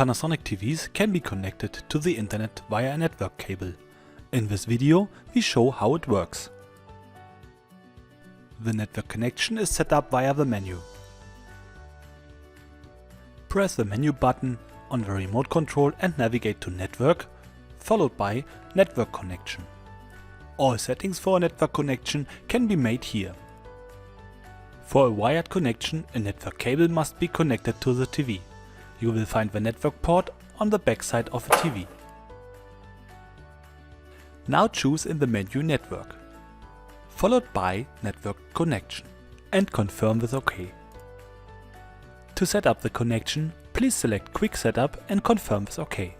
Panasonic TVs can be connected to the internet via a network cable. In this video we show how it works. The network connection is set up via the menu. Press the menu button on the remote control and navigate to Network, followed by Network Connection. All settings for a network connection can be made here. For a wired connection, a network cable must be connected to the TV. You will find the network port on the backside of a TV. Now choose in the menu Network, followed by Network Connection and confirm with OK. To set up the connection, please select Quick Setup and confirm with OK.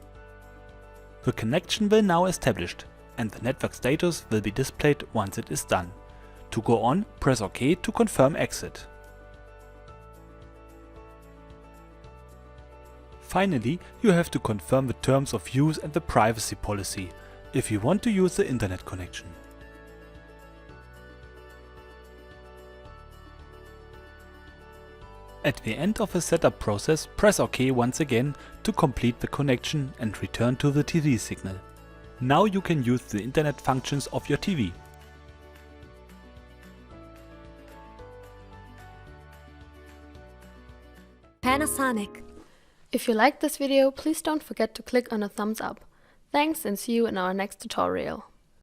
The connection will now established and the network status will be displayed once it is done. To go on, press OK to confirm exit. Finally, you have to confirm the terms of use and the privacy policy if you want to use the internet connection. At the end of the setup process, press OK once again to complete the connection and return to the TV signal. Now you can use the internet functions of your TV. Panasonic. If you liked this video, please don't forget to click on a thumbs up. Thanks and see you in our next tutorial.